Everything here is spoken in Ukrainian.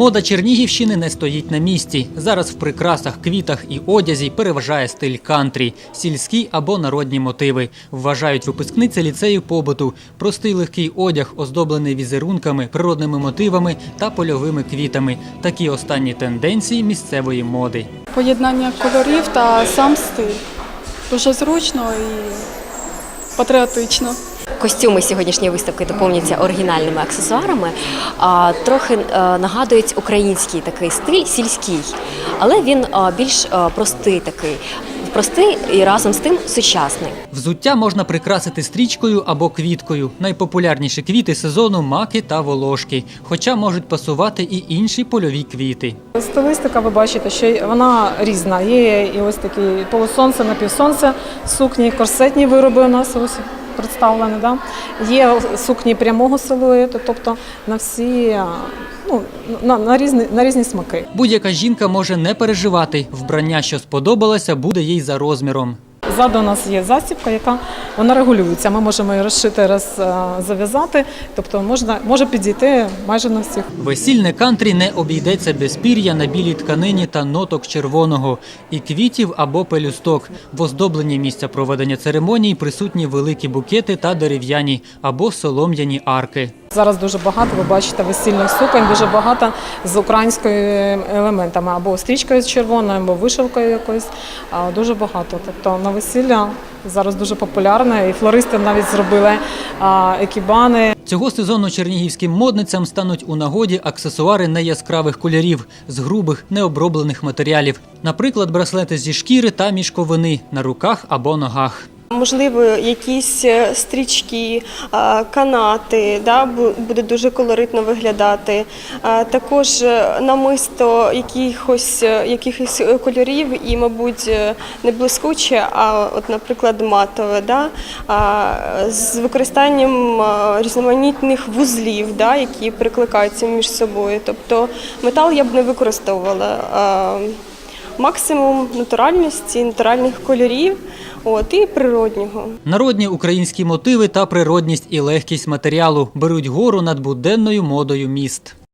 Мода Чернігівщини не стоїть на місці. Зараз в прикрасах, квітах і одязі переважає стиль кантрі, сільські або народні мотиви. Вважають випускниці ліцею побуту. Простий легкий одяг, оздоблений візерунками, природними мотивами та польовими квітами. Такі останні тенденції місцевої моди. Поєднання кольорів та сам стиль дуже зручно і патріотично. Костюми сьогоднішньої виставки доповняться оригінальними аксесуарами, трохи е, нагадують український такий стиль, сільський, але він е, більш е, простий такий. Простий і разом з тим сучасний. Взуття можна прикрасити стрічкою або квіткою. Найпопулярніші квіти сезону маки та волошки, хоча можуть пасувати і інші польові квіти. Стилістика, ви бачите, що вона різна. Є і ось такі полусонце, напівсонце, сукні, корсетні вироби у нас ось представлені. Да? Є сукні прямого силуету, тобто на всі ну, на, на, різні, на різні смаки. Будь-яка жінка може не переживати. Вбрання, що сподобалося, буде їй за розміром. Ззаду у нас є засібка, яка вона регулюється. Ми можемо її розшити, роз а, зав'язати, тобто можна може підійти майже на всіх. Весільне кантрі не обійдеться без пір'я на білій тканині та ноток червоного, і квітів або пелюсток. В оздобленні місця проведення церемоній присутні великі букети та дерев'яні або солом'яні арки. Зараз дуже багато, ви бачите, весільних суконь, дуже багато з українськими елементами, або стрічкою з червоною, або вишивкою якоюсь. Дуже багато. Тобто на весілля зараз дуже популярне, і флористи навіть зробили екібани. Цього сезону чернігівським модницям стануть у нагоді аксесуари неяскравих кольорів з грубих необроблених матеріалів, наприклад, браслети зі шкіри та мішковини на руках або ногах. Можливо, якісь е, стрічки, канати, да, буде дуже колоритно виглядати. Також е, намисто якихось, е, якихось кольорів і, мабуть, не блискуче, а, от, наприклад, матове, да, з використанням різноманітних вузлів, да, які перекликаються між собою. Тобто метал я б не використовувала. Максимум натуральності, натуральних кольорів от, і природнього. Народні українські мотиви та природність і легкість матеріалу беруть гору над буденною модою міст.